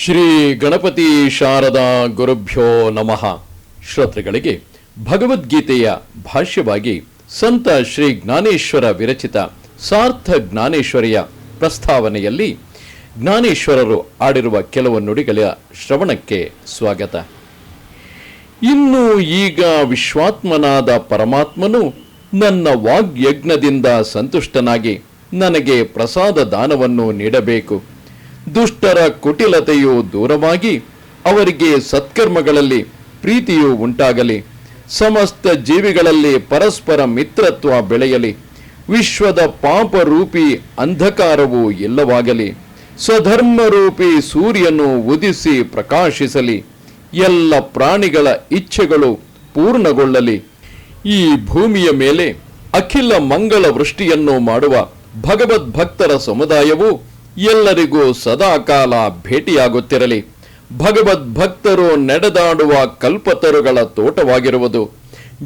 ಶ್ರೀ ಗಣಪತಿ ಶಾರದಾ ಗುರುಭ್ಯೋ ನಮಃ. ಶ್ರೋತೃಗಳಿಗೆ ಭಗವದ್ಗೀತೆಯ ಭಾಷ್ಯವಾಗಿ ಸಂತ ಶ್ರೀ ಜ್ಞಾನೇಶ್ವರ ವಿರಚಿತ ಸಾರ್ಥ ಜ್ಞಾನೇಶ್ವರಿಯ ಪ್ರಸ್ತಾವನೆಯಲ್ಲಿ ಜ್ಞಾನೇಶ್ವರರು ಆಡಿರುವ ಕೆಲವು ನುಡಿಗಳ ಶ್ರವಣಕ್ಕೆ ಸ್ವಾಗತ. ಇನ್ನು ಈಗ ವಿಶ್ವಾತ್ಮನಾದ ಪರಮಾತ್ಮನು ನನ್ನ ವಾಗ್ಯಜ್ಞದಿಂದ ಸಂತುಷ್ಟನಾಗಿ ನನಗೆ ಪ್ರಸಾದ ದಾನವನ್ನು ನೀಡಬೇಕು. ದುಷ್ಟರ ಕುಟಿಲತೆಯು ದೂರವಾಗಿ ಅವರಿಗೆ ಸತ್ಕರ್ಮಗಳಲ್ಲಿ ಪ್ರೀತಿಯು ಉಂಟಾಗಲಿ. ಸಮಸ್ತ ಜೀವಿಗಳಲ್ಲಿ ಪರಸ್ಪರ ಮಿತ್ರತ್ವ ಬೆಳೆಯಲಿ. ವಿಶ್ವದ ಪಾಪರೂಪಿ ಅಂಧಕಾರವು ಇಲ್ಲವಾಗಲಿ. ಸ್ವಧರ್ಮರೂಪಿ ಸೂರ್ಯನು ಉದಿಸಿ ಪ್ರಕಾಶಿಸಲಿ. ಎಲ್ಲ ಪ್ರಾಣಿಗಳ ಇಚ್ಛೆಗಳು ಪೂರ್ಣಗೊಳ್ಳಲಿ. ಈ ಭೂಮಿಯ ಮೇಲೆ ಅಖಿಲ ಮಂಗಳ ವೃಷ್ಟಿಯನ್ನು ಮಾಡುವ ಭಗವದ್ಭಕ್ತರ ಸಮುದಾಯವು ಎಲ್ಲರಿಗೂ ಸದಾಕಾಲ ಭೇಟಿಯಾಗುತ್ತಿರಲಿ. ಭಗವದ್ ಭಕ್ತರು ನಡೆದಾಡುವ ಕಲ್ಪತರುಗಳ ತೋಟವಾಗಿರುವುದು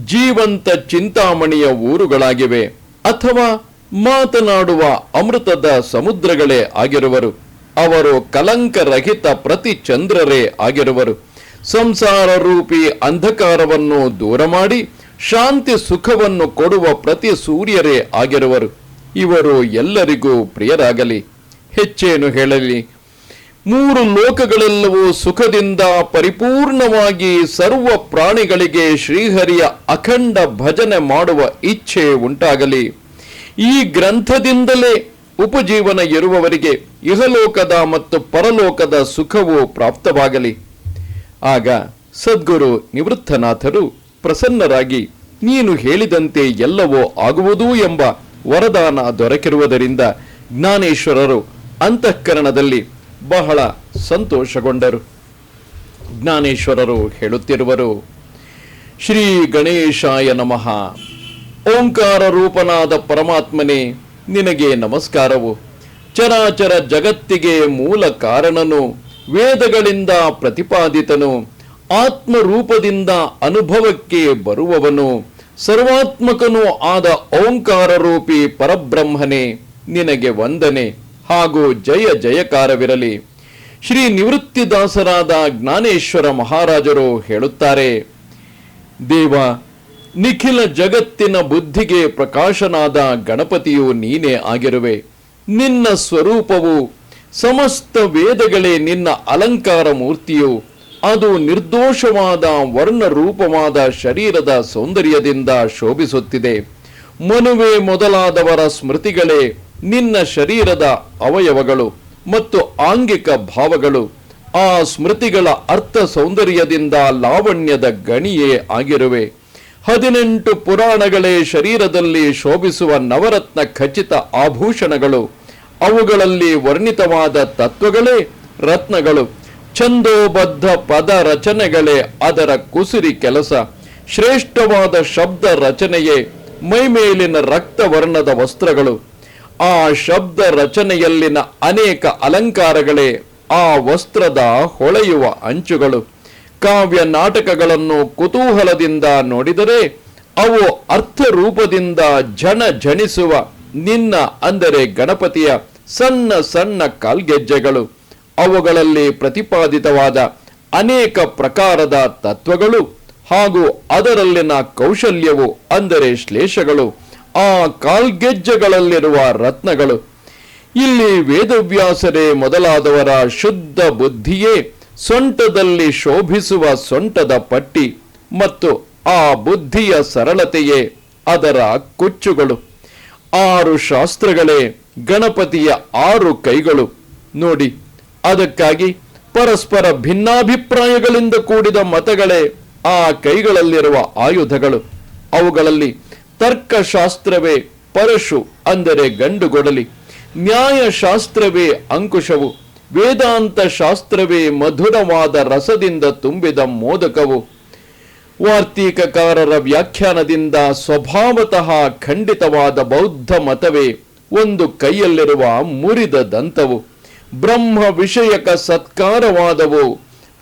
ಜೀವಂತ ಚಿಂತಾಮಣಿಯ ಊರುಗಳಾಗಿವೆ ಅಥವಾ ಮಾತನಾಡುವ ಅಮೃತದ ಸಮುದ್ರಗಳೇ ಆಗಿರುವರು. ಅವರು ಕಲಂಕರಹಿತ ಪ್ರತಿ ಚಂದ್ರರೇ ಆಗಿರುವರು. ಸಂಸಾರ ರೂಪಿ ಅಂಧಕಾರವನ್ನು ದೂರ ಮಾಡಿ ಶಾಂತಿ ಸುಖವನ್ನು ಕೊಡುವ ಪ್ರತಿ ಸೂರ್ಯರೇ ಆಗಿರುವರು. ಇವರು ಎಲ್ಲರಿಗೂ ಪ್ರಿಯರಾಗಲಿ. ಹೆಚ್ಚೇನು ಹೇಳಲಿ? ಮೂರು ಲೋಕಗಳೆಲ್ಲವೂ ಸುಖದಿಂದ ಪರಿಪೂರ್ಣವಾಗಿ ಸರ್ವ ಪ್ರಾಣಿಗಳಿಗೆ ಶ್ರೀಹರಿಯ ಅಖಂಡ ಭಜನೆ ಮಾಡುವ ಇಚ್ಛೆ ಉಂಟಾಗಲಿ. ಈ ಗ್ರಂಥದಿಂದಲೇ ಉಪಜೀವನ ಇರುವವರಿಗೆ ಇಹಲೋಕದ ಮತ್ತು ಪರಲೋಕದ ಸುಖವು ಪ್ರಾಪ್ತವಾಗಲಿ. ಆಗ ಸದ್ಗುರು ನಿವೃತ್ತನಾಥರು ಪ್ರಸನ್ನರಾಗಿ, ನೀನು ಹೇಳಿದಂತೆ ಎಲ್ಲವೋ ಆಗುವುದು ಎಂಬ ವರದಾನ ದೊರಕಿರುವುದರಿಂದ ಜ್ಞಾನೇಶ್ವರರು ಅಂತಃಕರಣದಲ್ಲಿ ಬಹಳ ಸಂತೋಷಗೊಂಡರು. ಜ್ಞಾನೇಶ್ವರರು ಹೇಳುತ್ತಿರುವರು, ಶ್ರೀ ಗಣೇಶಾಯ ನಮಃ. ಓಂಕಾರ ರೂಪನಾದ ಪರಮಾತ್ಮನೇ, ನಿನಗೆ ನಮಸ್ಕಾರವು. ಚರಾಚರ ಜಗತ್ತಿಗೆ ಮೂಲ ಕಾರಣನು, ವೇದಗಳಿಂದ ಪ್ರತಿಪಾದಿತನು, ಆತ್ಮರೂಪದಿಂದ ಅನುಭವಕ್ಕೆ ಬರುವವನು. ಸರ್ವಾತ್ಮಕನೂ ಆದ ಓಂಕಾರ ರೂಪಿ ಪರಬ್ರಹ್ಮನೇ, ನಿನಗೆ ವಂದನೆ. ಹಾಗೂ ಜಯ ಜಯಕಾರವಿರಲಿ. ಶ್ರೀ ನಿವೃತ್ತಿದಾಸರಾದ ಜ್ಞಾನೇಶ್ವರ ಮಹಾರಾಜರು ಹೇಳುತ್ತಾರೆ, ದೇವ, ನಿಖಿಲ ಜಗತ್ತಿನ ಬುದ್ಧಿಗೆ ಪ್ರಕಾಶನಾದ ಗಣಪತಿಯು ನೀನೇ ಆಗಿರುವೆ. ನಿನ್ನ ಸ್ವರೂಪವು ಸಮಸ್ತ ವೇದಗಳೇ ನಿನ್ನ ಅಲಂಕಾರ ಮೂರ್ತಿಯು. ಅದು ನಿರ್ದೋಷವಾದ ವರ್ಣ ರೂಪವಾದ ಶರೀರದ ಸೌಂದರ್ಯದಿಂದ ಶೋಭಿಸುತ್ತಿದೆ. ಮನುವೆ ಮೊದಲಾದವರ ಸ್ಮೃತಿಗಳೇ ನಿನ್ನ ಶರೀರದ ಅವಯವಗಳು ಮತ್ತು ಆಂಗಿಕ ಭಾವಗಳು ಆ ಸ್ಮೃತಿಗಳ ಅರ್ಥ ಸೌಂದರ್ಯದಿಂದ ಲಾವಣ್ಯದ ಗಣಿಯೇ ಆಗಿರುವೆ. ಹದಿನೆಂಟು ಪುರಾಣಗಳೇ ಶರೀರದಲ್ಲಿ ಶೋಭಿಸುವ ನವರತ್ನ ಖಚಿತ ಆಭೂಷಣಗಳು. ಅವುಗಳಲ್ಲಿ ವರ್ಣಿತವಾದ ತತ್ವಗಳೇ ರತ್ನಗಳು. ಛಂದೋಬದ್ಧ ಪದ ರಚನೆಗಳೇ ಅದರ ಕುಸಿರಿ ಕೆಲಸ. ಶ್ರೇಷ್ಠವಾದ ಶಬ್ದ ರಚನೆಯೇ ಮೈಮೇಲಿನ ರಕ್ತವರ್ಣದ ವಸ್ತ್ರಗಳು. ಆ ಶಬ್ದ ರಚನೆಯಲ್ಲಿನ ಅನೇಕ ಅಲಂಕಾರಗಳೇ ಆ ವಸ್ತ್ರದ ಹೊಳೆಯುವ ಅಂಚುಗಳು. ಕಾವ್ಯ ನಾಟಕಗಳನ್ನು ಕುತೂಹಲದಿಂದ ನೋಡಿದರೆ ಅವು ಅರ್ಥರೂಪದಿಂದ ಜನ ಜನಿಸುವ ನಿನ್ನ ಅಂದರೆ ಗಣಪತಿಯ ಸಣ್ಣ ಸಣ್ಣ ಕಾಲ್ಗೆಜ್ಜೆಗಳು. ಅವುಗಳಲ್ಲಿ ಪ್ರತಿಪಾದಿತವಾದ ಅನೇಕ ಪ್ರಕಾರದ ತತ್ವಗಳು ಹಾಗೂ ಅದರಲ್ಲಿನ ಕೌಶಲ್ಯವು ಅಂದರೆ ಶ್ಲೇಷಗಳು. ಆ ಕಾಲ್ಗೆಜ್ಜೆಗಳಲ್ಲಿರುವ ರತ್ನಗಳು. ಇಲ್ಲಿ ವೇದವ್ಯಾಸರೇ ಮೊದಲಾದವರ ಶುದ್ಧ ಬುದ್ಧಿಯೇ ಸೊಂಟದಲ್ಲಿ ಶೋಭಿಸುವ ಸೊಂಟದ ಪಟ್ಟಿ ಮತ್ತು ಆ ಬುದ್ಧಿಯ ಸರಳತೆಯೇ ಅದರ ಕುಚ್ಚುಗಳು. ಆರು ಶಾಸ್ತ್ರಗಳೇ ಗಣಪತಿಯ ಆರು ಕೈಗಳು. ನೋಡಿ, ಅದಕ್ಕಾಗಿ ಪರಸ್ಪರ ಭಿನ್ನಾಭಿಪ್ರಾಯಗಳಿಂದ ಕೂಡಿದ ಮತಗಳೇ ಆ ಕೈಗಳಲ್ಲಿರುವ ಆಯುಧಗಳು. ಅವುಗಳಲ್ಲಿ ತರ್ಕಶಾಸ್ತ್ರವೇ ಪರಶು ಅಂದರೆ ಗಂಡುಗೊಡಲಿ, ನ್ಯಾಯಶಾಸ್ತ್ರವೇ ಅಂಕುಶವು ವೇದಾಂತ ಶಾಸ್ತ್ರವೇ ಮಧುರವಾದ ರಸದಿಂದ ತುಂಬಿದ ಮೋದಕವು. ವಾರ್ತಿಕಕಾರರ ವ್ಯಾಖ್ಯಾನದಿಂದ ಸ್ವಭಾವತಃ ಖಂಡಿತವಾದ ಬೌದ್ಧ ಮತವೇ ಒಂದು ಕೈಯಲ್ಲಿರುವ ಮುರಿದ ದಂತವು. ಬ್ರಹ್ಮ ವಿಷಯಕ ಸತ್ಕಾರವಾದವು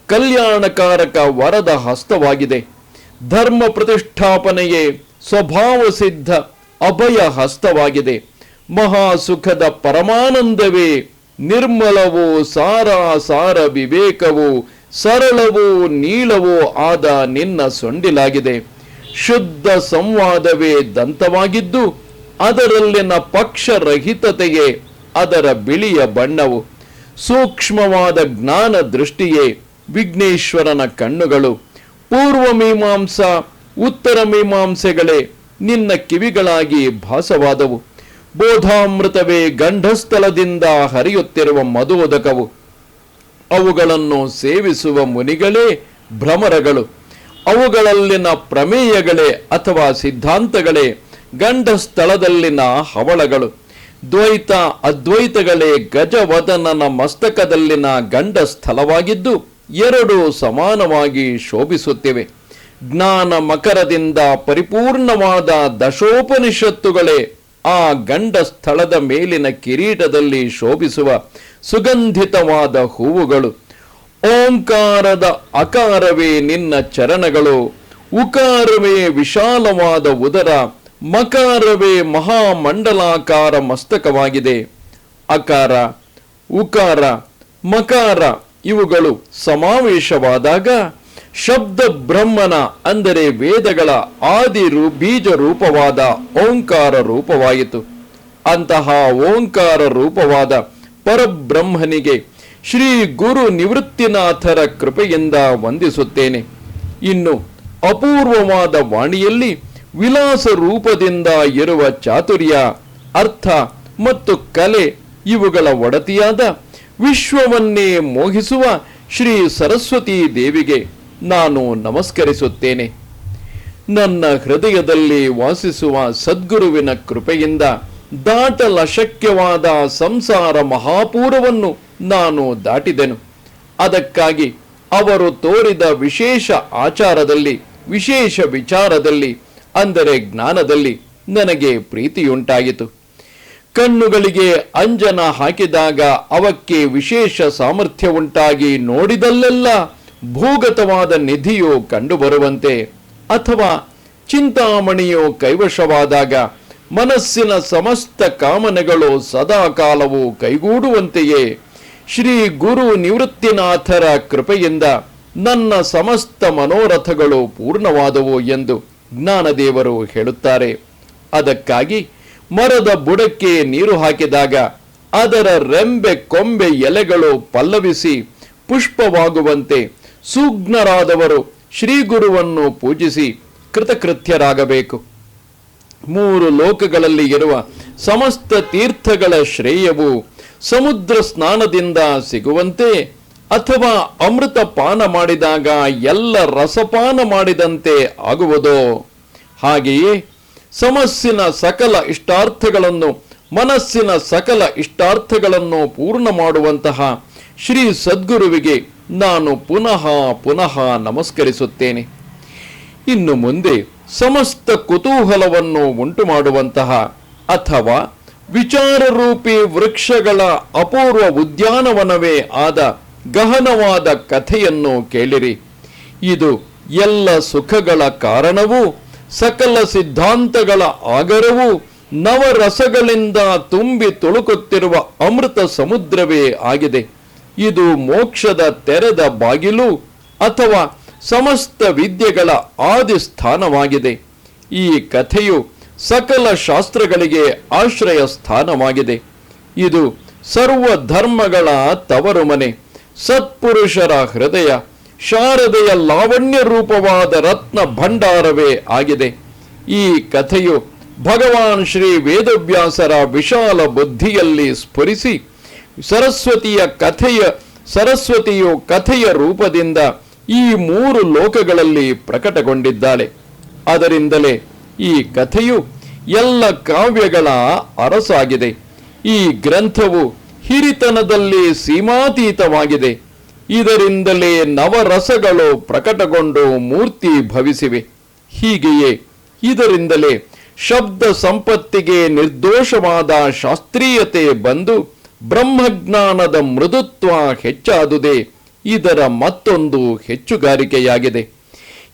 ಕಲ್ಯಾಣಕಾರಕ ವರದ ಹಸ್ತವಾಗಿದೆ. ಧರ್ಮ ಪ್ರತಿಷ್ಠಾಪನೆಯೇ ಸ್ವಭಾವ ಸಿದ್ಧ ಅಭಯ ಹಸ್ತವಾಗಿದೆ. ಮಹಾ ಸುಖದ ಪರಮಾನಂದವೇ, ನಿರ್ಮಲವೋ ಸಾರ ಸಾರ ವಿವೇಕವೋ, ಸರಳವೋ ನೀಳವೋ ಆದ ನಿನ್ನ ಸೊಂಡಿಲಾಗಿದೆ. ಶುದ್ಧ ಸಂವಾದವೇ ದಂತವಾಗಿದ್ದು, ಅದರಲ್ಲಿನ ಪಕ್ಷರಹಿತತೆಯೇ ಅದರ ಬಿಳಿಯ ಬಣ್ಣವು. ಸೂಕ್ಷ್ಮವಾದ ಜ್ಞಾನ ದೃಷ್ಟಿಯೇ ವಿಘ್ನೇಶ್ವರನ ಕಣ್ಣುಗಳು. ಪೂರ್ವ ಮೀಮಾಂಸಾ, ಉತ್ತರ ಮೀಮಾಂಸೆಗಳೇ ನಿನ್ನ ಕಿವಿಗಳಾಗಿ ಭಾಸವಾದವು. ಬೋಧಾಮೃತವೇ ಗಂಡಸ್ಥಳದಿಂದ ಹರಿಯುತ್ತಿರುವ ಮಧುೋದಕವು ಅವುಗಳನ್ನು ಸೇವಿಸುವ ಮುನಿಗಳೇ ಭ್ರಮರಗಳು. ಅವುಗಳಲ್ಲಿನ ಪ್ರಮೇಯಗಳೇ ಅಥವಾ ಸಿದ್ಧಾಂತಗಳೇ ಗಂಡಸ್ಥಳದಲ್ಲಿನ ಹವಳಗಳು. ದ್ವೈತ ಅದ್ವೈತಗಳೇ ಗಜವದನನ ಮಸ್ತಕದಲ್ಲಿನ ಗಂಡ ಸ್ಥಳವಾಗಿದ್ದು ಎರಡು ಸಮಾನವಾಗಿ ಶೋಭಿಸುತ್ತಿವೆ. ಜ್ಞಾನ ಮಕರದಿಂದ ಪರಿಪೂರ್ಣವಾದ ದಶೋಪನಿಷತ್ತುಗಳೇ ಆ ಗಂಡ ಸ್ಥಳದ ಮೇಲಿನ ಕಿರೀಟದಲ್ಲಿ ಶೋಭಿಸುವ ಸುಗಂಧಿತವಾದ ಹೂವುಗಳು. ಓಂಕಾರದ ಅಕಾರವೇ ನಿನ್ನ ಚರಣಗಳು. ಉಕಾರವೇ ವಿಶಾಲವಾದ ಉದರ. ಮಕಾರವೇ ಮಹಾಮಂಡಲಾಕಾರ ಮಸ್ತಕವಾಗಿದೆ. ಅಕಾರ, ಉಕಾರ, ಮಕಾರ. ಇವುಗಳು ಸಮಾವೇಶವಾದಾಗ ಶಬ್ದ ಬ್ರಹ್ಮನ ಅಂದರೆ ವೇದಗಳ ಆದಿರು ಬೀಜ ರೂಪವಾದ ಓಂಕಾರ ರೂಪವಾಯಿತು. ಅಂತಹ ಓಂಕಾರ ರೂಪವಾದ ಪರಬ್ರಹ್ಮನಿಗೆ ಶ್ರೀ ಗುರು ನಿವೃತ್ತಿನಾಥರ ಕೃಪೆಯಿಂದ ವಂದಿಸುತ್ತೇನೆ. ಇನ್ನು ಅಪೂರ್ವವಾದ ವಾಣಿಯಲ್ಲಿ ವಿಲಾಸ ರೂಪದಿಂದ ಇರುವ ಚಾತುರ್ಯ, ಅರ್ಥ ಮತ್ತು ಕಲೆ ಇವುಗಳ ಒಡತಿಯಾದ ವಿಶ್ವವನ್ನೇ ಮೋಹಿಸುವ ಶ್ರೀ ಸರಸ್ವತಿ ದೇವಿಗೆ ನಾನು ನಮಸ್ಕರಿಸುತ್ತೇನೆ. ನನ್ನ ಹೃದಯದಲ್ಲಿ ವಾಸಿಸುವ ಸದ್ಗುರುವಿನ ಕೃಪೆಯಿಂದ ದಾಟಲಶಕ್ಯವಾದ ಸಂಸಾರ ಮಹಾಪೂರವನ್ನು ನಾನು ದಾಟಿದೆನು. ಅದಕ್ಕಾಗಿ ಅವರು ತೋರಿದ ವಿಶೇಷ ಆಚಾರದಲ್ಲಿ, ವಿಶೇಷ ವಿಚಾರದಲ್ಲಿ, ಅಂದರೆ ಜ್ಞಾನದಲ್ಲಿ ನನಗೆ ಪ್ರೀತಿಯುಂಟಾಯಿತು. ಕಣ್ಣುಗಳಿಗೆ ಅಂಜನ ಹಾಕಿದಾಗ ಅವಕ್ಕೆ ವಿಶೇಷ ಸಾಮರ್ಥ್ಯ ಉಂಟಾಗಿ ನೋಡಿದಲ್ಲೆಲ್ಲ ಭೂಗತವಾದ ನಿಧಿಯು ಕಂಡುಬರುವಂತೆ ಅಥವಾ ಚಿಂತಾಮಣಿಯು ಕೈವಶವಾದಾಗ ಮನಸ್ಸಿನ ಸಮಸ್ತ ಕಾಮನೆಗಳು ಸದಾಕಾಲವೂ ಕೈಗೂಡುವಂತೆಯೇ ಶ್ರೀ ಗುರು ನಿವೃತ್ತಿನಾಥರ ಕೃಪೆಯಿಂದ ನನ್ನ ಸಮಸ್ತ ಮನೋರಥಗಳು ಪೂರ್ಣವಾದವು ಎಂದು ಜ್ಞಾನದೇವರು ಹೇಳುತ್ತಾರೆ. ಅದಕ್ಕಾಗಿ ಮರದ ಬುಡಕ್ಕೆ ನೀರು ಹಾಕಿದಾಗ ಅದರ ರೆಂಬೆ ಕೊಂಬೆ ಎಲೆಗಳು ಪಲ್ಲವಿಸಿ ಪುಷ್ಪವಾಗುವಂತೆ ಸುಗ್ನರಾದವರು ಶ್ರೀಗುರುವನ್ನು ಪೂಜಿಸಿ ಕೃತಕೃತ್ಯರಾಗಬೇಕು. ಮೂರು ಲೋಕಗಳಲ್ಲಿ ಇರುವ ಸಮಸ್ತ ತೀರ್ಥಗಳ ಶ್ರೇಯವು ಸಮುದ್ರ ಸ್ನಾನದಿಂದ ಸಿಗುವಂತೆ ಅಥವಾ ಅಮೃತ ಪಾನ ಮಾಡಿದಾಗ ಎಲ್ಲ ರಸಪಾನ ಮಾಡಿದಂತೆ ಆಗುವುದೋ? ಹಾಗೆಯೇ ಸಮಸ್ಸಿನ ಸಕಲ ಇಷ್ಟಾರ್ಥಗಳನ್ನು, ಮನಸ್ಸಿನ ಸಕಲ ಇಷ್ಟಾರ್ಥಗಳನ್ನು ಪೂರ್ಣ ಮಾಡುವಂತಹ ಶ್ರೀ ಸದ್ಗುರುವಿಗೆ ನಾನು ಪುನಃ ಪುನಃ ನಮಸ್ಕರಿಸುತ್ತೇನೆ. ಇನ್ನು ಮುಂದೆ ಸಮಸ್ತ ಕುತೂಹಲವನ್ನು ಉಂಟು ಮಾಡುವಂತಹ ಅಥವಾ ವಿಚಾರರೂಪಿ ವೃಕ್ಷಗಳ ಅಪೂರ್ವ ಉದ್ಯಾನವನವೇ ಆದ ಗಹನವಾದ ಕಥೆಯನ್ನು ಕೇಳಿರಿ. ಇದು ಎಲ್ಲ ಸುಖಗಳ ಕಾರಣವೂ ಸಕಲ ಸಿದ್ಧಾಂತಗಳ ಆಗರವು ನವರಸಗಳಿಂದ ತುಂಬಿ ತುಳುಕುತ್ತಿರುವ ಅಮೃತ ಸಮುದ್ರವೇ ಆಗಿದೆ. ಇದು ಮೋಕ್ಷದ ತೆರೆದ ಬಾಗಿಲು ಅಥವಾ ಸಮಸ್ತ ವಿದ್ಯೆಗಳ ಆದಿ ಸ್ಥಾನವಾಗಿದೆ ಈ ಕಥೆಯು ಸಕಲ ಶಾಸ್ತ್ರಗಳಿಗೆ ಆಶ್ರಯ ಸ್ಥಾನವಾಗಿದೆ. ಇದು ಸರ್ವ ಧರ್ಮಗಳ ತವರು ಮನೆ ಸತ್ಪುರುಷರ ಹೃದಯ ಶಾರದೆಯ ಲಾವಣ್ಯ ರೂಪವಾದ ರತ್ನ ಭಂಡಾರವೇ ಆಗಿದೆ. ಈ ಕಥೆಯು ಭಗವಾನ್ ಶ್ರೀ ವೇದವ್ಯಾಸರ ವಿಶಾಲ ಬುದ್ಧಿಯಲ್ಲಿ ಸ್ಫುರಿಸಿ ಸರಸ್ವತಿಯ ಕಥೆಯ ಸರಸ್ವತಿಯು ಕಥೆಯ ರೂಪದಿಂದ ಈ ಮೂರು ಲೋಕಗಳಲ್ಲಿ ಪ್ರಕಟಗೊಂಡಿದ್ದಾಳೆ. ಅದರಿಂದಲೇ ಈ ಕಥೆಯು ಎಲ್ಲ ಕಾವ್ಯಗಳ ಅರಸಾಗಿದೆ. ಈ ಗ್ರಂಥವು ಹಿರಿತನದಲ್ಲಿ ಸೀಮಾತೀತವಾಗಿದೆ. ಇದರಿಂದಲೇ ನವರಸಗಳು ಪ್ರಕಟಗೊಂಡು ಮೂರ್ತಿ ಭವಿಸಿವೆ. ಹೀಗೆಯೇ ಇದರಿಂದಲೇ ಶಬ್ದ ಸಂಪತ್ತಿಗೆ ನಿರ್ದೋಷವಾದ ಶಾಸ್ತ್ರೀಯತೆ ಬಂದು ಬ್ರಹ್ಮಜ್ಞಾನದ ಮೃದುತ್ವ ಹೆಚ್ಚಾದುದೇ ಇದರ ಮತ್ತೊಂದು ಹೆಚ್ಚುಗಾರಿಕೆಯಾಗಿದೆ.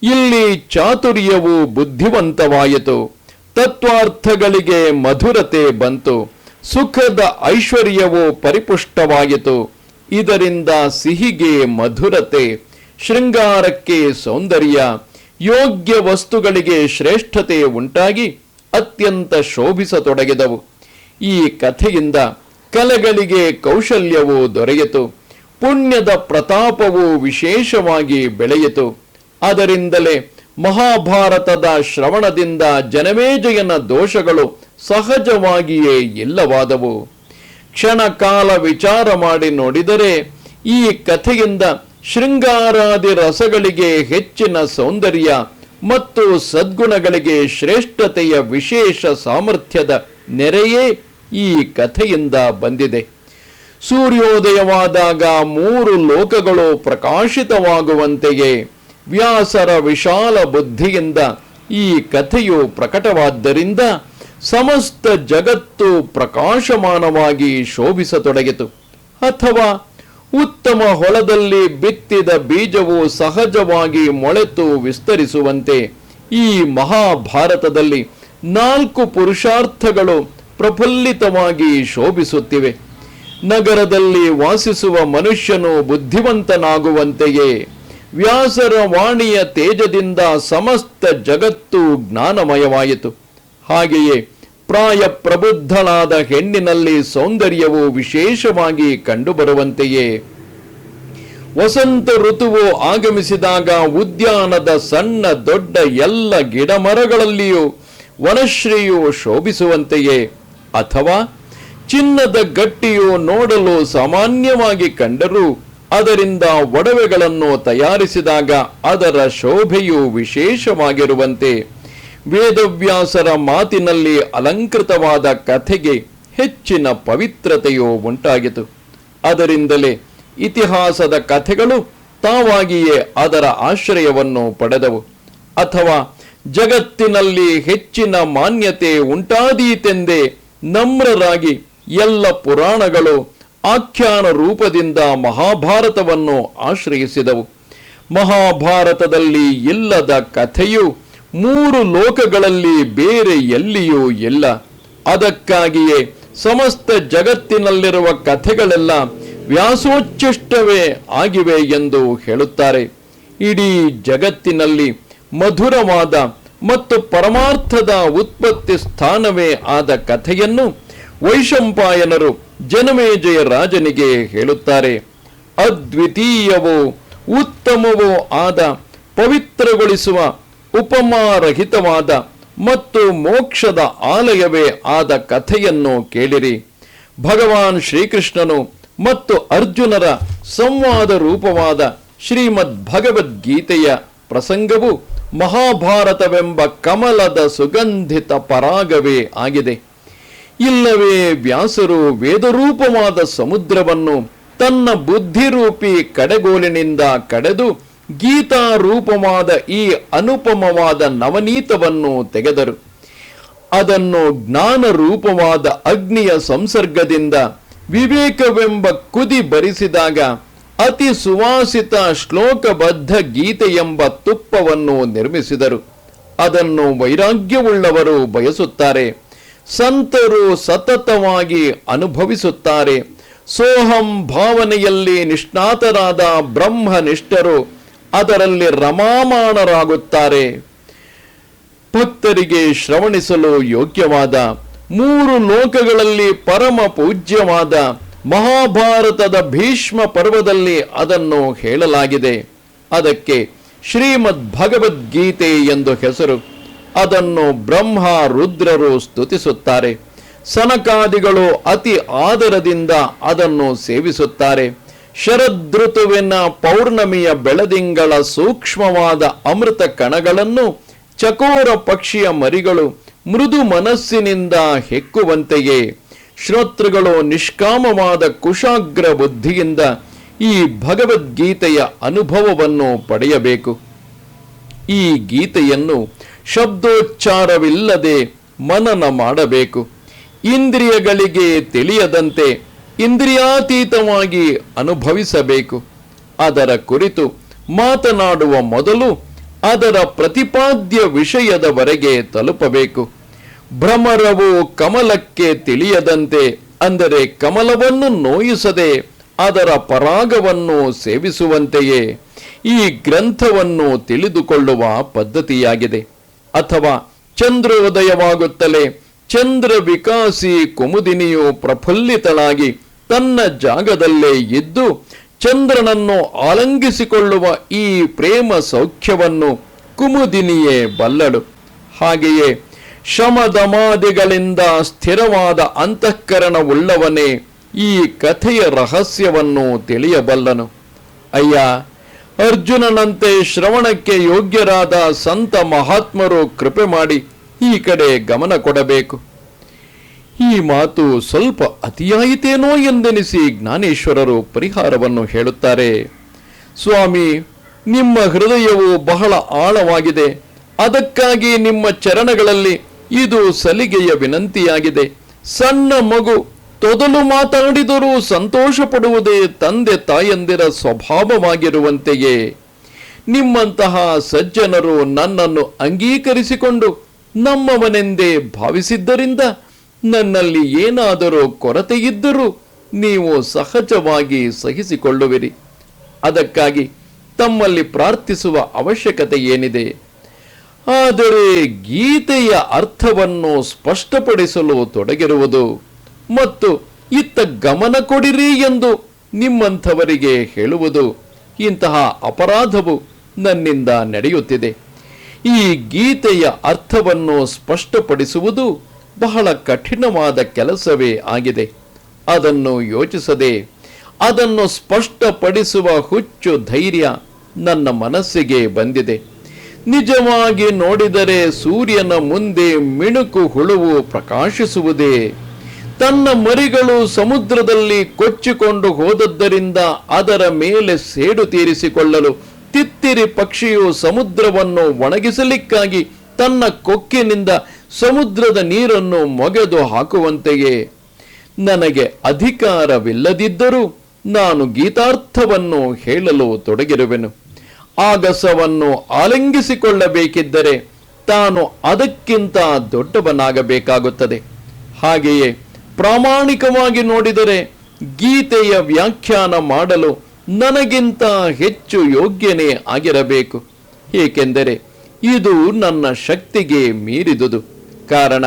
ಇಲ್ಲಿ ಚಾತುರ್ಯವು ಬುದ್ಧಿವಂತವಾಯಿತು. ತತ್ವಾರ್ಥಗಳಿಗೆ ಮಧುರತೆ ಬಂತು. ಸುಖದ ಐಶ್ವರ್ಯವು ಪರಿಪುಷ್ಟವಾಯಿತು. ಇದರಿಂದ ಸಿಹಿಗೆ ಮಧುರತೆ, ಶೃಂಗಾರಕ್ಕೆ ಸೌಂದರ್ಯ, ಯೋಗ್ಯ ವಸ್ತುಗಳಿಗೆ ಶ್ರೇಷ್ಠತೆ ಉಂಟಾಗಿ ಅತ್ಯಂತ ಶೋಭಿಸತೊಡಗಿದವು. ಈ ಕಥೆಯಿಂದ ಕಲೆಗಳಿಗೆ ಕೌಶಲ್ಯವು ದೊರೆಯಿತು, ಪುಣ್ಯದ ಪ್ರತಾಪವು ವಿಶೇಷವಾಗಿ ಬೆಳೆಯಿತು. ಅದರಿಂದಲೇ ಮಹಾಭಾರತದ ಶ್ರವಣದಿಂದ ಜನಮೇಜಯನ ದೋಷಗಳು ಸಹಜವಾಗಿಯೇ ಇಲ್ಲವಾದವು. ಕ್ಷಣಕಾಲ ವಿಚಾರ ಮಾಡಿ ನೋಡಿದರೆ ಈ ಕಥೆಯಿಂದ ಶೃಂಗಾರಾದಿ ರಸಗಳಿಗೆ ಹೆಚ್ಚಿನ ಸೌಂದರ್ಯ ಮತ್ತು ಸದ್ಗುಣಗಳಿಗೆ ಶ್ರೇಷ್ಠತೆಯ ವಿಶೇಷ ಸಾಮರ್ಥ್ಯದ ನೆರೆಯೇ ಈ ಕಥೆಯಿಂದ ಬಂದಿದೆ. ಸೂರ್ಯೋದಯವಾದಾಗ ಮೂರು ಲೋಕಗಳು ಪ್ರಕಾಶಿತವಾಗುವಂತೆಯೇ ವ್ಯಾಸರ ವಿಶಾಲ ಬುದ್ಧಿಯಿಂದ ಈ ಕಥೆಯು ಪ್ರಕಟವಾದ್ದರಿಂದ ಸಮಸ್ತ ಜಗತ್ತು ಪ್ರಕಾಶಮಾನವಾಗಿ ಶೋಭಿಸತೊಡಗಿತು. ಅಥವಾ ಉತ್ತಮ ಹೊಲದಲ್ಲಿ ಬಿತ್ತಿದ ಬೀಜವು ಸಹಜವಾಗಿ ಮೊಳೆತು ವಿಸ್ತರಿಸುವಂತೆ ಈ ಮಹಾಭಾರತದಲ್ಲಿ ನಾಲ್ಕು ಪುರುಷಾರ್ಥಗಳು ಪ್ರಫುಲ್ಲಿತವಾಗಿ ಶೋಭಿಸುತ್ತಿವೆ. ನಗರದಲ್ಲಿ ವಾಸಿಸುವ ಮನುಷ್ಯನು ಬುದ್ಧಿವಂತನಾಗುವಂತೆಯೇ ವ್ಯಾಸರ ವಾಣಿಯ ತೇಜದಿಂದ ಸಮಸ್ತ ಜಗತ್ತು ಜ್ಞಾನಮಯವಾಯಿತು. ಹಾಗೆಯೇ ಪ್ರಾಯ ಪ್ರಬುದ್ಧಳಾದ ಹೆಣ್ಣಿನಲ್ಲಿ ಸೌಂದರ್ಯವು ವಿಶೇಷವಾಗಿ ಕಂಡುಬರುವಂತೆಯೇ. ವಸಂತ ಋತುವು ಆಗಮಿಸಿದಾಗ ಉದ್ಯಾನದ ಸಣ್ಣ ದೊಡ್ಡ ಎಲ್ಲ ಗಿಡಮರಗಳಲ್ಲಿಯೂ ವನಶ್ರೀಯು ಶೋಭಿಸುವಂತೆಯೇ. ಅಥವಾ ಚಿನ್ನದ ಗಟ್ಟಿಯು ನೋಡಲು ಸಾಮಾನ್ಯವಾಗಿ ಕಂಡರೂ ಅದರಿಂದ ಒಡವೆಗಳನ್ನು ತಯಾರಿಸಿದಾಗ ಅದರ ಶೋಭೆಯು ವಿಶೇಷವಾಗಿರುವಂತೆ. ವೇದವ್ಯಾಸರ ಮಾತಿನಲ್ಲಿ ಅಲಂಕೃತವಾದ ಕಥೆಗೆ ಹೆಚ್ಚಿನ ಪವಿತ್ರತೆಯು ಉಂಟಾಗಿತು ಅದರಿಂದಲೇ ಇತಿಹಾಸದ ಕಥೆಗಳು ತಾವಾಗಿಯೇ ಅದರ ಆಶ್ರಯವನ್ನು ಪಡೆದವು. ಅಥವಾ ಜಗತ್ತಿನಲ್ಲಿ ಹೆಚ್ಚಿನ ಮಾನ್ಯತೆ ಉಂಟಾದೀತೆಂದೇ ನಮ್ರರಾಗಿ ಎಲ್ಲ ಪುರಾಣಗಳು ಆಖ್ಯಾನ ರೂಪದಿಂದ ಮಹಾಭಾರತವನ್ನು ಆಶ್ರಯಿಸಿದವು. ಮಹಾಭಾರತದಲ್ಲಿ ಇಲ್ಲದ ಕಥೆಯು ಮೂರು ಲೋಕಗಳಲ್ಲಿ ಬೇರೆ ಎಲ್ಲಿಯೂ ಇಲ್ಲ. ಅದಕ್ಕಾಗಿಯೇ ಸಮಸ್ತ ಜಗತ್ತಿನಲ್ಲಿರುವ ಕಥೆಗಳೆಲ್ಲ ವ್ಯಾಸೋಚ್ಚಿಷ್ಟವೇ ಆಗಿವೆ ಎಂದು ಹೇಳುತ್ತಾರೆ. ಇಡೀ ಜಗತ್ತಿನಲ್ಲಿ ಮಧುರವಾದ ಮತ್ತು ಪರಮಾರ್ಥದ ಉತ್ಪತ್ತಿ ಸ್ಥಾನವೇ ಆದ ಕಥೆಯನ್ನು ವೈಶಂಪಾಯನರು ಜನಮೇಜಯ ರಾಜನಿಗೆ ಹೇಳುತ್ತಾರೆ. ಅದ್ವಿತೀಯವೋ, ಉತ್ತಮವೋ ಆದ ಪವಿತ್ರಗೊಳಿಸುವ ಉಪಮಾರಹಿತವಾದ ಮತ್ತು ಮೋಕ್ಷದ ಆಲಯವೇ ಆದ ಕಥೆಯನ್ನು ಕೇಳಿರಿ. ಭಗವಾನ್ ಶ್ರೀಕೃಷ್ಣನು ಮತ್ತು ಅರ್ಜುನರ ಸಂವಾದ ರೂಪವಾದ ಶ್ರೀಮದ್ ಭಗವದ್ಗೀತೆಯ ಪ್ರಸಂಗವು ಮಹಾಭಾರತವೆಂಬ ಕಮಲದ ಸುಗಂಧಿತ ಪರಾಗವೇ ಆಗಿದೆ. ಇಲ್ಲವೇ ವ್ಯಾಸರು ವೇದರೂಪವಾದ ಸಮುದ್ರವನ್ನು ತನ್ನ ಬುದ್ಧಿರೂಪಿ ಕಡೆಗೋಲಿನಿಂದ ಕಡೆದು ಗೀತಾ ರೂಪವಾದ ಈ ಅನುಪಮವಾದ ನವನೀತವನ್ನು ತೆಗೆದರು. ಅದನ್ನು ಜ್ಞಾನ ರೂಪವಾದ ಅಗ್ನಿಯ ಸಂಸರ್ಗದಿಂದ ವಿವೇಕವೆಂಬ ಕುದಿ ಬರಿಸಿದಾಗ ಅತಿ ಸುವಾಸಿತ ಶ್ಲೋಕಬದ್ಧ ಗೀತೆ ಎಂಬ ತುಪ್ಪವನ್ನು ನಿರ್ಮಿಸಿದರು. ಅದನ್ನು ವೈರಾಗ್ಯವುಳ್ಳವರು ಬಯಸುತ್ತಾರೆ. ಸಂತರು ಸತತವಾಗಿ ಅನುಭವಿಸುತ್ತಾರೆ. ಸೋಹಂ ಭಾವನೆಯಲ್ಲಿ ನಿಷ್ಣಾತರಾದ ಬ್ರಹ್ಮನಿಷ್ಠರು ಅದರಲ್ಲಿ ರಮಾಮಾಣರಾಗುತ್ತಾರೆ. ಭಕ್ತರಿಗೆ ಶ್ರವಣಿಸಲು ಯೋಗ್ಯವಾದ ಮೂರು ಲೋಕಗಳಲ್ಲಿ ಪರಮ ಪೂಜ್ಯವಾದ ಮಹಾಭಾರತದ ಭೀಷ್ಮ ಪರ್ವದಲ್ಲಿ ಅದನ್ನು ಹೇಳಲಾಗಿದೆ. ಅದಕ್ಕೆ ಶ್ರೀಮದ್ ಭಗವದ್ಗೀತೆ ಎಂದು ಹೆಸರು. ಅದನ್ನು ಬ್ರಹ್ಮ, ರುದ್ರರು ಸ್ತುತಿಸುತ್ತಾರೆ. ಸನಕಾದಿಗಳು ಅತಿ ಆದರದಿಂದ ಅದನ್ನು ಸೇವಿಸುತ್ತಾರೆ. ಶರದೃತುವಿನ ಪೌರ್ಣಮಿಯ ಬೆಳದಿಂಗಳ ಸೂಕ್ಷ್ಮವಾದ ಅಮೃತ ಕಣಗಳನ್ನು ಚಕೋರ ಪಕ್ಷಿಯ ಮರಿಗಳು ಮೃದು ಮನಸ್ಸಿನಿಂದ ಹೆಕ್ಕುವಂತೆಯೇ. ಶ್ರೋತೃಗಳು, ನಿಷ್ಕಾಮವಾದ ಕುಶಾಗ್ರ ಬುದ್ಧಿಯಿಂದ ಈ ಭಗವದ್ಗೀತೆಯ ಅನುಭವವನ್ನು ಪಡೆಯಬೇಕು. ಈ ಗೀತೆಯನ್ನು ಶಬ್ದೋಚ್ಚಾರವಿಲ್ಲದೆ ಮನನ ಮಾಡಬೇಕು. ಇಂದ್ರಿಯಗಳಿಗೆ ತಿಳಿಯದಂತೆ ಇಂದ್ರಿಯಾತೀತವಾಗಿ ಅನುಭವಿಸಬೇಕು. ಅದರ ಕುರಿತು ಮಾತನಾಡುವ ಮೊದಲು ಅದರ ಪ್ರತಿಪಾದ್ಯ ವಿಷಯದವರೆಗೆ ತಲುಪಬೇಕು. ಭ್ರಮರವು ಕಮಲಕ್ಕೆ ತಿಳಿಯದಂತೆ, ಅಂದರೆ ಕಮಲವನ್ನು ನೋಯಿಸದೆ ಅದರ ಪರಾಗವನ್ನು ಸೇವಿಸುವಂತೆಯೇ ಈ ಗ್ರಂಥವನ್ನು ತಿಳಿದುಕೊಳ್ಳುವ ಪದ್ಧತಿಯಾಗಿದೆ. ಅಥವಾ ಚಂದ್ರೋದಯವಾಗುತ್ತಲೇ ಚಂದ್ರ ವಿಕಾಸಿ ಕುಮುದಿನಿಯು ಪ್ರಫುಲ್ಲಿತಳಾಗಿ ತನ್ನ ಜಾಗದಲ್ಲೇ ಇದ್ದು ಚಂದ್ರನನ್ನು ಆಲಂಗಿಸಿಕೊಳ್ಳುವ ಈ ಪ್ರೇಮ ಸೌಖ್ಯವನ್ನು ಕುಮುದಿನಿಯೇ ಬಲ್ಲಳು. ಹಾಗೆಯೇ ಶಮದಮಾದಿಗಳಿಂದ ಸ್ಥಿರವಾದ ಅಂತಃಕರಣವುಳ್ಳವನೇ ಈ ಕಥೆಯ ರಹಸ್ಯವನ್ನು ತಿಳಿಯಬಲ್ಲನು. ಅಯ್ಯ, ಅರ್ಜುನನಂತೆ ಶ್ರವಣಕ್ಕೆ ಯೋಗ್ಯರಾದ ಸಂತ ಮಹಾತ್ಮರು ಕೃಪೆ ಮಾಡಿ ಈ ಕಡೆ ಗಮನ ಕೊಡಬೇಕು. ಈ ಮಾತು ಸ್ವಲ್ಪ ಅತಿಯಾಯಿತೇನೋ ಎಂದೆನಿಸಿ ಜ್ಞಾನೇಶ್ವರರು ಪರಿಹಾರವನ್ನು ಹೇಳುತ್ತಾರೆ. ಸ್ವಾಮಿ, ನಿಮ್ಮ ಹೃದಯವು ಬಹಳ ಆಳವಾಗಿದೆ. ಅದಕ್ಕಾಗಿ ನಿಮ್ಮ ಚರಣಗಳಲ್ಲಿ ಇದು ಸಲಿಗೆಯ ವಿನಂತಿಯಾಗಿದೆ. ಸಣ್ಣ ಮಗು ತೊದಲು ಮಾತಾಡಿದರೂ ಸಂತೋಷ ಪಡುವುದೇ ತಂದೆ ತಾಯಂದಿರ ಸ್ವಭಾವವಾಗಿರುವಂತೆಯೇ. ನಿಮ್ಮಂತಹ ಸಜ್ಜನರು ನನ್ನನ್ನು ಅಂಗೀಕರಿಸಿಕೊಂಡು ನಮ್ಮವನೆಂದೇ ಭಾವಿಸಿದ್ದರಿಂದ ನನ್ನಲ್ಲಿ ಏನಾದರೂ ಕೊರತೆಯಿದ್ದರೂ ನೀವು ಸಹಜವಾಗಿ ಸಹಿಸಿಕೊಳ್ಳುವಿರಿ. ಅದಕ್ಕಾಗಿ ತಮ್ಮಲ್ಲಿ ಪ್ರಾರ್ಥಿಸುವ ಅವಶ್ಯಕತೆ ಏನಿದೆ? ಆದರೆ ಗೀತೆಯ ಅರ್ಥವನ್ನು ಸ್ಪಷ್ಟಪಡಿಸಲು ತೊಡಗಿರುವುದು ಮತ್ತು ಇತ್ತ ಗಮನ ಕೊಡಿರಿ ಎಂದು ನಿಮ್ಮಂಥವರಿಗೆ ಹೇಳುವುದು ಇಂತಹ ಅಪರಾಧವು ನನ್ನಿಂದ ನಡೆಯುತ್ತಿದೆ. ಈ ಗೀತೆಯ ಅರ್ಥವನ್ನು ಸ್ಪಷ್ಟಪಡಿಸುವುದು ಬಹಳ ಕಠಿಣವಾದ ಕೆಲಸವೇ ಆಗಿದೆ. ಅದನ್ನು ಯೋಚಿಸದೆ, ಅದನ್ನು ಸ್ಪಷ್ಟಪಡಿಸುವ ಹುಚ್ಚು ಧೈರ್ಯ ನನ್ನ ಮನಸ್ಸಿಗೆ ಬಂದಿದೆ. ನಿಜವಾಗಿ ನೋಡಿದರೆ ಸೂರ್ಯನ ಮುಂದೆ ಮಿಣುಕು ಹುಳುವು ಪ್ರಕಾಶಿಸುವುದೇ, ತನ್ನ ಮರಿಗಳು ಸಮುದ್ರದಲ್ಲಿ ಕೊಚ್ಚಿಕೊಂಡು ಹೋದದ್ದರಿಂದ ಅದರ ಮೇಲೆ ಸೇಡು ತೀರಿಸಿಕೊಳ್ಳಲು ತಿತ್ತಿರಿ ಪಕ್ಷಿಯು ಸಮುದ್ರವನ್ನು ಒಣಗಿಸಲಿಕ್ಕಾಗಿ ತನ್ನ ಕೊಕ್ಕಿನಿಂದ ಸಮುದ್ರದ ನೀರನ್ನು ಮೊಗೆದು ಹಾಕುವಂತೆಯೇ. ನನಗೆ ಅಧಿಕಾರವಿಲ್ಲದಿದ್ದರೂ ನಾನು ಗೀತಾರ್ಥವನ್ನು ಹೇಳಲು ತೊಡಗಿರುವೆನು. ಆಗಸವನ್ನು ಆಲಂಗಿಸಿಕೊಳ್ಳಬೇಕಿದ್ದರೆ ತಾನು ಅದಕ್ಕಿಂತ ದೊಡ್ಡವನಾಗಬೇಕಾಗುತ್ತದೆ. ಹಾಗೆಯೇ ಪ್ರಾಮಾಣಿಕವಾಗಿ ನೋಡಿದರೆ ಗೀತೆಯ ವ್ಯಾಖ್ಯಾನ ಮಾಡಲು ನನಗಿಂತ ಹೆಚ್ಚು ಯೋಗ್ಯನೇ ಆಗಿರಬೇಕು. ಏಕೆಂದರೆ ಇದು ನನ್ನ ಶಕ್ತಿಗೆ ಮೀರಿದುದು. ಕಾರಣ.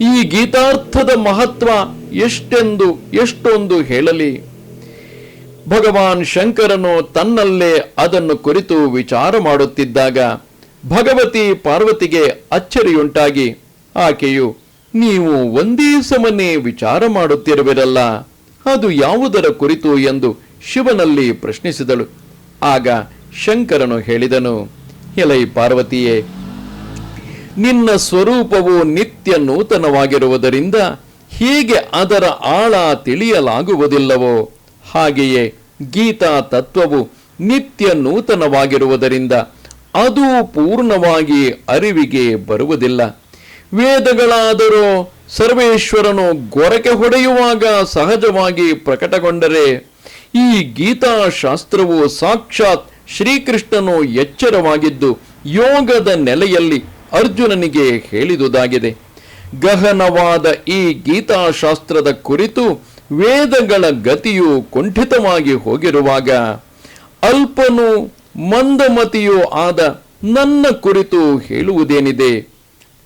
ಈ ಗೀತಾರ್ಥದ ಮಹತ್ವ ಎಷ್ಟೆಂದು ಎಷ್ಟೊಂದು ಹೇಳಲಿ. ಭಗವಾನ್ ಶಂಕರನು ತನ್ನಲ್ಲೇ ಅದನ್ನು ಕುರಿತು ವಿಚಾರ ಮಾಡುತ್ತಿದ್ದಾಗ ಭಗವತಿ ಪಾರ್ವತಿಗೆ ಅಚ್ಚರಿಯುಂಟಾಗಿ, ಆಕೆಯು, ನೀವು ಒಂದೇ ಸಮನೆ ವಿಚಾರ ಮಾಡುತ್ತಿರುವಿರಲ್ಲ. ಅದು ಯಾವುದರ ಕುರಿತು? ಎಂದು ಶಿವನಲ್ಲಿ ಪ್ರಶ್ನಿಸಿದಳು. ಆಗ ಶಂಕರನು ಹೇಳಿದನು, ಎಲೈ ಪಾರ್ವತಿಯೇ ನಿನ್ನ ಸ್ವರೂಪವು ನಿತ್ಯ ನೂತನವಾಗಿರುವುದರಿಂದ ಹೀಗೆ ಅದರ ಆಳ ತಿಳಿಯಲಾಗುವುದಿಲ್ಲವೋ? ಹಾಗೆಯೇ ಗೀತಾ ತತ್ವವು ನಿತ್ಯ ನೂತನವಾಗಿರುವುದರಿಂದ ಅದು ಪೂರ್ಣವಾಗಿ ಅರಿವಿಗೆ ಬರುವುದಿಲ್ಲ. ವೇದಗಳಾದರೂ ಸರ್ವೇಶ್ವರನು ಗೊರಕೆ ಹೊಡೆಯುವಾಗ ಸಹಜವಾಗಿ ಪ್ರಕಟಗೊಂಡರೆ, ಈ ಗೀತಾಶಾಸ್ತ್ರವು ಸಾಕ್ಷಾತ್ ಶ್ರೀಕೃಷ್ಣನು ಎಚ್ಚರವಾಗಿದ್ದು ಯೋಗದ ನೆಲೆಯಲ್ಲಿ ಅರ್ಜುನನಿಗೆ ಹೇಳಿದುದಾಗಿದೆ. ಗಹನವಾದ ಈ ಗೀತಾಶಾಸ್ತ್ರದ ಕುರಿತು ವೇದಗಳ ಗತಿಯು ಕುಂಠಿತವಾಗಿ ಹೋಗಿರುವಾಗ ಅಲ್ಪನು ಮಂದಮತಿಯೂ ಆದ ನನ್ನ ಕುರಿತು ಹೇಳುವುದೇನಿದೆ?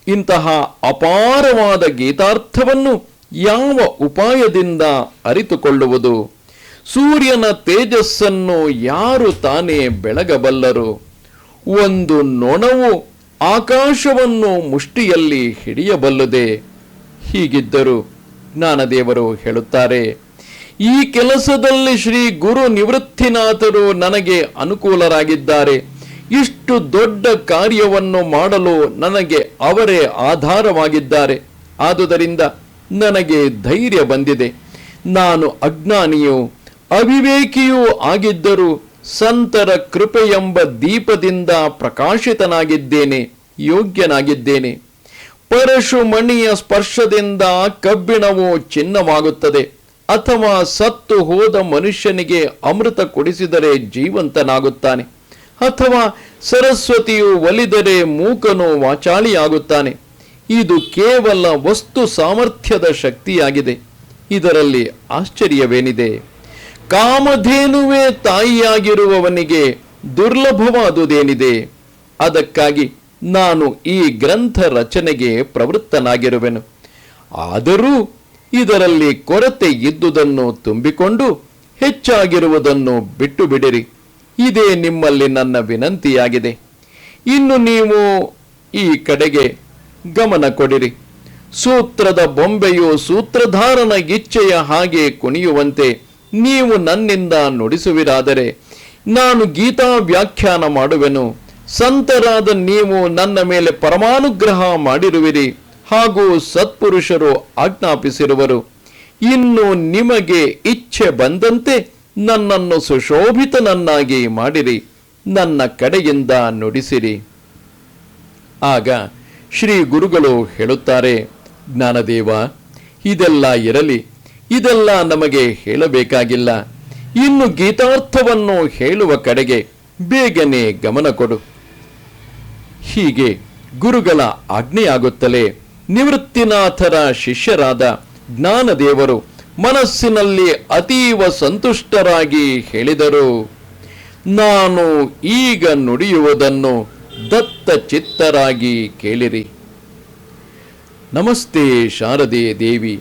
ಇಂತಹ ಅಪಾರವಾದ ಗೀತಾರ್ಥವನ್ನು ಯಾವ ಉಪಾಯದಿಂದ ಅರಿತುಕೊಳ್ಳುವುದು? ಸೂರ್ಯನ ತೇಜಸ್ಸನ್ನು ಯಾರು ತಾನೇ ಬೆಳಗಬಲ್ಲರು? ಒಂದು ನೊಣವು ಆಕಾಶವನ್ನು ಮುಷ್ಟಿಯಲ್ಲಿ ಹಿಡಿಯಬಲ್ಲದೆ ಹೀಗಿದ್ದರೂ, ಜ್ಞಾನದೇವರು ಹೇಳುತ್ತಾರೆ. ಈ ಕೆಲಸದಲ್ಲಿ ಶ್ರೀ ಗುರು ನಿವೃತ್ತಿನಾಥರು ನನಗೆ ಅನುಕೂಲರಾಗಿದ್ದಾರೆ. ಇಷ್ಟು ದೊಡ್ಡ ಕಾರ್ಯವನ್ನು ಮಾಡಲು ನನಗೆ ಅವರೇ ಆಧಾರವಾಗಿದ್ದಾರೆ. ಆದುದರಿಂದ ನನಗೆ ಧೈರ್ಯ ಬಂದಿದೆ. ನಾನು ಅಜ್ಞಾನಿಯೂ, ಅವಿವೇಕಿಯೂ ಆಗಿದ್ದರೂ ಸಂತರ ಕೃಪೆಯೆಂಬ ದೀಪದಿಂದ ಪ್ರಕಾಶಿತನಾಗಿದ್ದೇನೆ, ಯೋಗ್ಯನಾಗಿದ್ದೇನೆ. ಪರಶುಮಣಿಯ ಸ್ಪರ್ಶದಿಂದ ಕಬ್ಬಿಣವು ಚಿನ್ನವಾಗುತ್ತದೆ, ಅಥವಾ ಸತ್ತು ಹೋದ ಮನುಷ್ಯನಿಗೆ ಅಮೃತ ಕೊಡಿಸಿದರೆ ಜೀವಂತನಾಗುತ್ತಾನೆ, ಅಥವಾ ಸರಸ್ವತಿಯು ಒಲಿದರೆ ಮೂಕನು ವಾಚಾಳಿಯಾಗುತ್ತಾನೆ. ಇದು ಕೇವಲ ವಸ್ತು ಸಾಮರ್ಥ್ಯದ ಶಕ್ತಿಯಾಗಿದೆ. ಇದರಲ್ಲಿ ಆಶ್ಚರ್ಯವೇನಿದೆ? ಕಾಮಧೇನುವೇ ತಾಯಿಯಾಗಿರುವವನಿಗೆ ದುರ್ಲಭವಾದುದೇನಿದೆ? ಅದಕ್ಕಾಗಿ ನಾನು ಈ ಗ್ರಂಥ ರಚನೆಗೆ ಪ್ರವೃತ್ತನಾಗಿರುವೆನು. ಆದರೂ ಇದರಲ್ಲಿ ಕೊರತೆ ಇದ್ದುದನ್ನು ತುಂಬಿಕೊಂಡು ಹೆಚ್ಚಾಗಿರುವುದನ್ನು ಬಿಟ್ಟು ಬಿಡಿರಿ ಇದೇ ನಿಮ್ಮಲ್ಲಿ ನನ್ನ ವಿನಂತಿಯಾಗಿದೆ. ಇನ್ನು ನೀವು ಈ ಕಡೆಗೆ ಗಮನ ಕೊಡಿರಿ. ಸೂತ್ರದ ಬೊಂಬೆಯು ಸೂತ್ರಧಾರನ ಇಚ್ಛೆಯ ಹಾಗೆ ಕುಣಿಯುವಂತೆ ನೀವು ನನ್ನಿಂದ ನುಡಿಸುವಿರಾದರೆ ನಾನು ಗೀತಾ ವ್ಯಾಖ್ಯಾನ ಮಾಡುವೆನು. ಸಂತರಾದ ನೀವು ನನ್ನ ಮೇಲೆ ಪರಮಾನುಗ್ರಹ ಮಾಡಿರುವಿರಿ. ಹಾಗೂ ಸತ್ಪುರುಷರು ಆಜ್ಞಾಪಿಸಿರುವರು. ಇನ್ನು ನಿಮಗೆ ಇಚ್ಛೆ ಬಂದಂತೆ ನನ್ನನ್ನು ಸುಶೋಭಿತನನ್ನಾಗಿ ಮಾಡಿರಿ. ನನ್ನ ಕಡೆಯಿಂದ ನುಡಿಸಿರಿ. ಆಗ ಶ್ರೀ ಗುರುಗಳು ಹೇಳುತ್ತಾರೆ, ಜ್ಞಾನದೇವ, ಇದೆಲ್ಲ ಇರಲಿ. ಇದೆಲ್ಲ ನಮಗೆ ಹೇಳಬೇಕಾಗಿಲ್ಲ. ಇನ್ನು ಗೀತಾರ್ಥವನ್ನು ಹೇಳುವ ಕಡೆಗೆ ಬೇಗನೆ ಗಮನ ಕೊಡು. ಹೀಗೆ ಗುರುಗಳ ಆಜ್ಞೆಯಾಗುತ್ತಲೇ ನಿವೃತ್ತಿನಾಥರ ಶಿಷ್ಯರಾದ ಜ್ಞಾನದೇವರು ಮನಸ್ಸಿನಲ್ಲಿ ಅತೀವ ಸಂತುಷ್ಟರಾಗಿ ಹೇಳಿದರು. ನಾನು ಈಗ ನುಡಿಯುವುದನ್ನು ದತ್ತ ಚಿತ್ತರಾಗಿ ಕೇಳಿರಿ. ನಮಸ್ತೆ ಶಾರದೆ ದೇವಿ.